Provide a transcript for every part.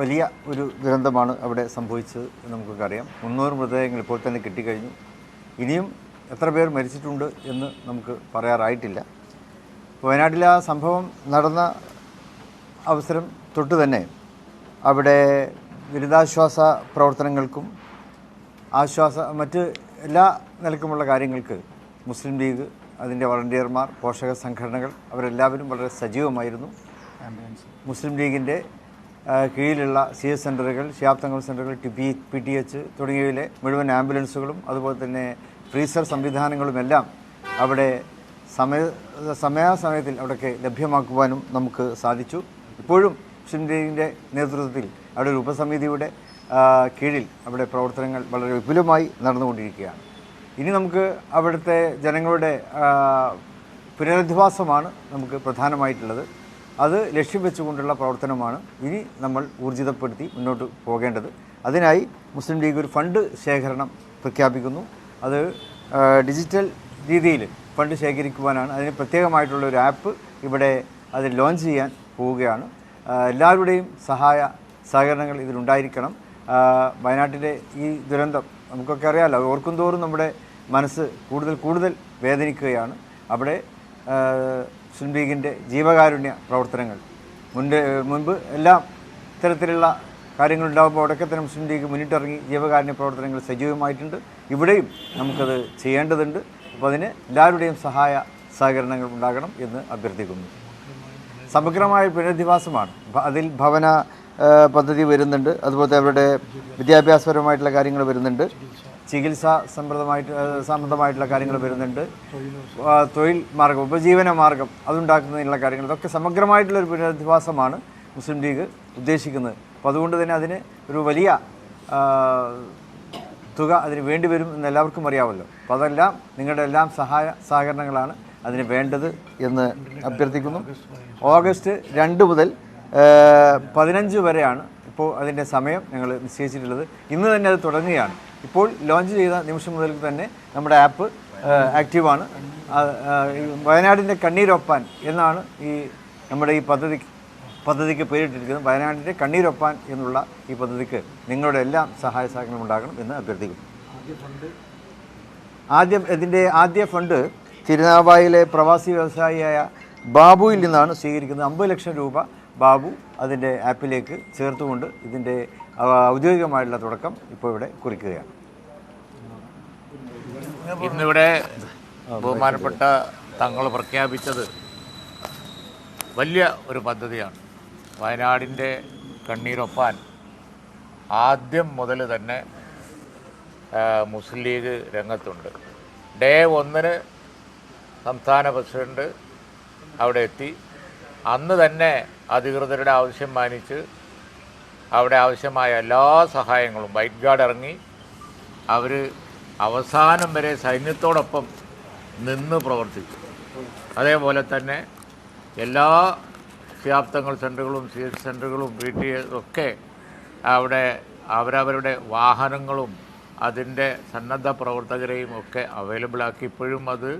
വലിയ ഒരു ദുരന്തമാണ് അവിടെ സംഭവിച്ചത് എന്ന് നമുക്കൊക്കെ അറിയാം മുന്നൂറ് മൃതദേഹങ്ങൾ ഇപ്പോൾ തന്നെ കിട്ടിക്കഴിഞ്ഞു. ഇനിയും എത്ര പേർ മരിച്ചിട്ടുണ്ട് എന്ന് നമുക്ക് പറയാറായിട്ടില്ല. വയനാട്ടിലെ ആ സംഭവം നടന്ന അവസരം തൊട്ട് തന്നെ അവിടെ ദുരിതാശ്വാസ പ്രവർത്തനങ്ങൾക്കും ആശ്വാസ മറ്റ് എല്ലാ നിലക്കുമുള്ള കാര്യങ്ങൾക്ക് മുസ്ലിം ലീഗ് അതിന്റെ വളണ്ടിയർമാർ പോഷക സംഘടനകൾ അവരെല്ലാവരും വളരെ സജീവമായിരുന്നു. മുസ്ലിം ലീഗിന്റെ കീഴിലുള്ള സി എസ് സെന്ററുകൾ ശാബ്ദങ്ങൾ സെന്ററുകൾ T P P T H തുടങ്ങിയവയിലെ മുഴുവൻ ആംബുലൻസുകളും അതുപോലെ തന്നെ ഫ്രീസർ സംവിധാനങ്ങളുമെല്ലാം അവിടെ സമയ സമയാസമയത്തിൽ അവിടെയൊക്കെ ലഭ്യമാക്കുവാനും നമുക്ക് സാധിച്ചു. ഇപ്പോഴും ലീഗിന്റെ നേതൃത്വത്തിൽ അവിടെ ഒരു ഉപസമിതിയുടെ കീഴിൽ അവിടെ പ്രവർത്തനങ്ങൾ വളരെ വിപുലമായി നടന്നുകൊണ്ടിരിക്കുകയാണ്. ഇനി നമുക്ക് അവിടുത്തെ ജനങ്ങളുടെ പുനരധിവാസമാണ് നമുക്ക് പ്രധാനമായിട്ടുള്ളത്. അത് ലക്ഷ്യം വെച്ചുകൊണ്ടുള്ള പ്രവർത്തനമാണ് ഇനി നമ്മൾ ഊർജിതപ്പെടുത്തി മുന്നോട്ട് പോകേണ്ടത്. അതിനായി മുസ്ലിം ലീഗ് ഒരു ഫണ്ട് ശേഖരണം പ്രഖ്യാപിക്കുന്നു. അത് ഡിജിറ്റൽ രീതിയിൽ ഫണ്ട് ശേഖരിക്കുവാനാണ്. അതിന് പ്രത്യേകമായിട്ടുള്ള ഒരു ആപ്പ് ഇവിടെ അത് ലോഞ്ച് ചെയ്യാൻ പോവുകയാണ്. എല്ലാവരുടെയും സഹായ സഹകരണങ്ങൾ ഇതിലുണ്ടായിരിക്കണം. വയനാട്ടിലെ ഈ ദുരന്തം നമുക്കൊക്കെ അറിയാമല്ലോ. ഓർക്കും തോറും നമ്മുടെ മനസ്സ് കൂടുതൽ കൂടുതൽ വേദനിക്കുകയാണ്. അവിടെ മുസ്ലിം ലീഗിന്റെ ജീവകാരുണ്യ പ്രവർത്തനങ്ങൾ. മുൻപ് മുൻപ് എല്ലാം ഇത്തരത്തിലുള്ള കാര്യങ്ങളുണ്ടാകുമ്പോൾ അവിടെയൊക്കെ തന്നെ മുസ്ലിം ലീഗ് മുന്നിട്ടിറങ്ങി ജീവകാരുണ്യ പ്രവർത്തനങ്ങൾ സജീവമായിട്ടുണ്ട്. ഇവിടെയും നമുക്കത് ചെയ്യേണ്ടതുണ്ട്. അപ്പോൾ അതിന് എല്ലാവരുടെയും സഹായ സഹകരണങ്ങൾ ഉണ്ടാകണം എന്ന് അഭ്യർത്ഥിക്കുന്നു. സമഗ്രമായ പുനരധിവാസമാണ്. അതിൽ ഭവന പദ്ധതി വരുന്നുണ്ട്. അതുപോലെ അവരുടെ വിദ്യാഭ്യാസപരമായിട്ടുള്ള കാര്യങ്ങൾ വരുന്നുണ്ട്. ചികിത്സ ആ, സംബന്ധമായിട്ടുള്ള കാര്യങ്ങൾ വരുന്നുണ്ട്. തൊഴിൽ മാർഗം ഉപജീവന മാർഗം അതുണ്ടാക്കുന്നതിനുള്ള കാര്യങ്ങൾ ഇതൊക്കെ സമഗ്രമായിട്ടുള്ള ഒരു പുനരധിവാസമാണ് മുസ്ലിം ലീഗ് ഉദ്ദേശിക്കുന്നത്. അപ്പോൾ അതുകൊണ്ട് തന്നെ അതിന് ഒരു വലിയ തുക അതിന് വേണ്ടി വരും എന്ന് എല്ലാവർക്കും അറിയാമല്ലോ. അപ്പോൾ അതെല്ലാം നിങ്ങളുടെ എല്ലാം സഹായ സഹകരണങ്ങളാണ് അതിന് വേണ്ടത് എന്ന് അഭ്യർത്ഥിക്കുന്നു. ഓഗസ്റ്റ് രണ്ട് മുതൽ പതിനഞ്ച് വരെയാണ് ഇപ്പോൾ അതിന്റെ സമയം ഞങ്ങൾ നിശ്ചയിച്ചിട്ടുള്ളത്. ഇന്ന് തന്നെ അത് തുടങ്ങുകയാണ്. ഇപ്പോൾ ലോഞ്ച് ചെയ്ത നിമിഷം മുതൽ തന്നെ നമ്മുടെ ആപ്പ് ആക്റ്റീവാണ്. വയനാടിന്റെ കണ്ണീരൊപ്പാൻ എന്നാണ് ഈ നമ്മുടെ ഈ പദ്ധതി പദ്ധതിക്ക് പേരിട്ടിരിക്കുന്നത്. വയനാടിന്റെ കണ്ണീരൊപ്പാൻ എന്നുള്ള ഈ പദ്ധതിക്ക് നിങ്ങളുടെ എല്ലാം സഹായ സഹകരണം ഉണ്ടാകണം എന്ന് അഭ്യർത്ഥിക്കുന്നു. ആദ്യം ഇതിന്റെ ആദ്യ ഫണ്ട് തിരുനാവായിലെ പ്രവാസി വ്യവസായിയായ ബാബുവിൽ നിന്നാണ് സ്വീകരിക്കുന്നത്. അമ്പത് ലക്ഷം രൂപ ബാബു അതിന്റെ ആപ്പിലേക്ക് ചേർത്തുകൊണ്ട് ഇതിന്റെ ഔദ്യോഗികമായിട്ടുള്ള തുടക്കം ഇപ്പോൾ ഇവിടെ കുറിക്കുകയാണ്. ഇന്നിവിടെ ബഹുമാനപ്പെട്ട തങ്ങൾ പ്രഖ്യാപിച്ചത് വലിയ ഒരു പദ്ധതിയാണ്. വയനാടിന്റെ കണ്ണീരൊപ്പാൻ ആദ്യം മുതൽ തന്നെ മുസ്ലിം ലീഗ് രംഗത്തുണ്ട്. ഡേ ഒന്നിന് സംസ്ഥാന പ്രസിഡന്റ് അവിടെ എത്തി. അന്ന് തന്നെ അധികൃതരുടെ ആവശ്യം മാനിച്ച് അവിടെ ആവശ്യമായ എല്ലാ സഹായങ്ങളും. വൈറ്റ് ഗാർഡ് ഇറങ്ങി. അവർ അവസാനം വരെ സൈന്യത്തോടൊപ്പം നിന്ന് പ്രവർത്തിച്ചു. അതേപോലെ തന്നെ എല്ലാ ശാബ്ദങ്ങൾ സെന്ററുകളും സി എസ് സെന്ററുകളും പി ടി ഒക്കെ അവിടെ അവരവരുടെ വാഹനങ്ങളും അതിന്റെ സന്നദ്ധ പ്രവർത്തകരെയും ഒക്കെ അവൈലബിൾ ആക്കി. ഇപ്പോഴും അത്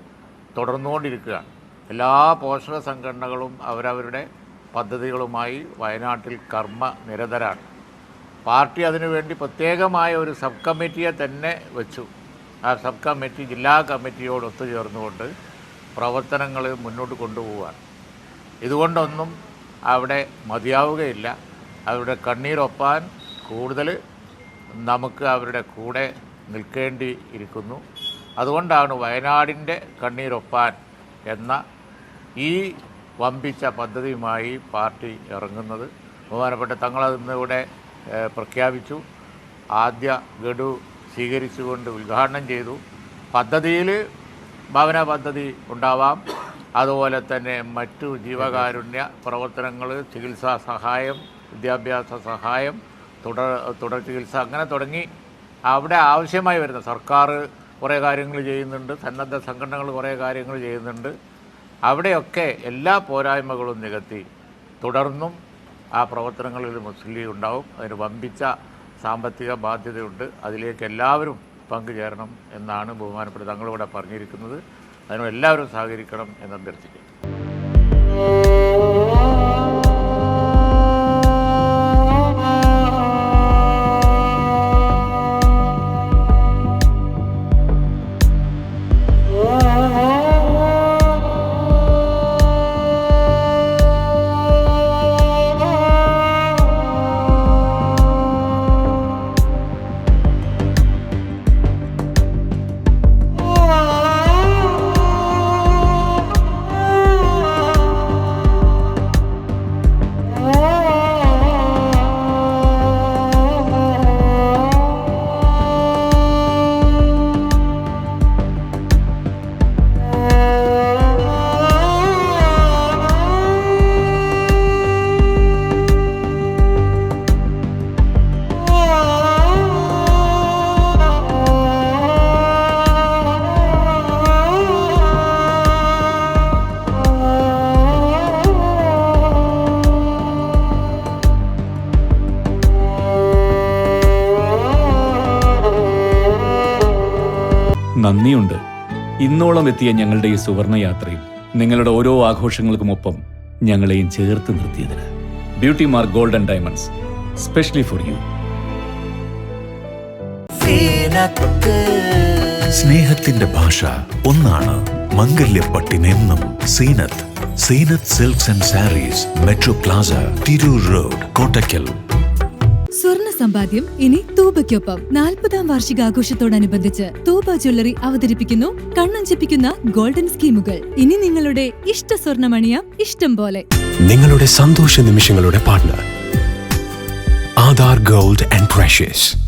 തുടർന്നുകൊണ്ടിരിക്കുകയാണ്. എല്ലാ പോഷക സംഘടനകളും അവരവരുടെ പദ്ധതികളുമായി വയനാട്ടിൽ കർമ്മ നിരതരാണ്. പാർട്ടി അതിനുവേണ്ടി പ്രത്യേകമായ ഒരു സബ് കമ്മിറ്റിയെ തന്നെ വെച്ചു. ആ സബ് കമ്മിറ്റി ജില്ലാ കമ്മിറ്റിയോട് ഒത്തുചേർന്നുകൊണ്ട് പ്രവർത്തനങ്ങൾ മുന്നോട്ട് കൊണ്ടുപോവുകയാണ് ഇതുകൊണ്ടൊന്നും അവിടെ മതിയാവുകയില്ല. അവരുടെ കണ്ണീരൊപ്പാൻ കൂടുതൽ നമുക്ക് അവരുടെ കൂടെ നിൽക്കേണ്ടി ഇരിക്കുന്നു അതുകൊണ്ടാണ് വയനാടിന്റെ കണ്ണീരൊപ്പാൻ എന്ന ഈ വമ്പിച്ച പദ്ധതിയുമായി പാർട്ടി ഇറങ്ങുന്നത്. ബഹുമാനപ്പെട്ട തങ്ങളത് ഇന്നിവിടെ പ്രഖ്യാപിച്ചു. ആദ്യ ഗഡു സ്വീകരിച്ചുകൊണ്ട് ഉദ്ഘാടനം ചെയ്തു. പദ്ധതിയിൽ ഭവന പദ്ധതി ഉണ്ടാവാം. അതുപോലെ തന്നെ മറ്റു ജീവകാരുണ്യ പ്രവർത്തനങ്ങൾ ചികിത്സാ സഹായം വിദ്യാഭ്യാസ സഹായം തുടർ തുടർ ചികിത്സ അങ്ങനെ തുടങ്ങി അവിടെ ആവശ്യമായി വരുന്ന സർക്കാർ കുറേ കാര്യങ്ങൾ ചെയ്യുന്നുണ്ട്. സന്നദ്ധ സംഘടനകൾ കുറേ കാര്യങ്ങൾ ചെയ്യുന്നുണ്ട്. അവിടെയൊക്കെ എല്ലാ പോരായ്മകളും നികത്തി തുടർന്നും ആ പ്രവർത്തനങ്ങളിൽ മുസ്ലിം ലീഗ് ഉണ്ടാവും. അതിന് വമ്പിച്ച സാമ്പത്തിക ബാധ്യതയുണ്ട്. അതിലേക്ക് എല്ലാവരും പങ്കുചേരണം എന്നാണ് ബഹുമാനപ്പെട്ട തങ്ങളിവിടെ പറഞ്ഞിരിക്കുന്നത്. അതിനോട് എല്ലാവരും സഹകരിക്കണം എന്ന് അഭ്യർത്ഥിക്കുന്നു. നന്ദിയുണ്ട്. ഇന്നോളം എത്തിയ ഞങ്ങളുടെ ഈ സുവർണ യാത്രയിൽ നിങ്ങളുടെ ഓരോ ആഘോഷങ്ങൾക്കുമൊപ്പം ഞങ്ങളെയും ചേർത്ത് നിർത്തിയതിന്. Beauty mark golden diamonds specially for you സ്നേഹത്തിന്റെ ഭാഷ ഒന്നാണ് മംഗല്യപ്പട്ടിനെന്നും Zeenath. Zeenath silks and sarees metro plaza Tirur road Kottakkal. സ്വർണ സമ്പാദ്യം ഇനി തൂബയ്ക്കൊപ്പം. നാൽപ്പതാം വാർഷികാഘോഷത്തോടനുബന്ധിച്ച് തൂബ ജ്വല്ലറി അവതരിപ്പിക്കുന്നു കണ്ണഞ്ചിപ്പിക്കുന്ന ഗോൾഡൻ സ്കീമുകൾ. ഇനി നിങ്ങളുടെ ഇഷ്ട സ്വർണമണിയ ഇഷ്ടം പോലെ. നിങ്ങളുടെ സന്തോഷ നിമിഷങ്ങളുടെ partner Aadhaar gold and precious.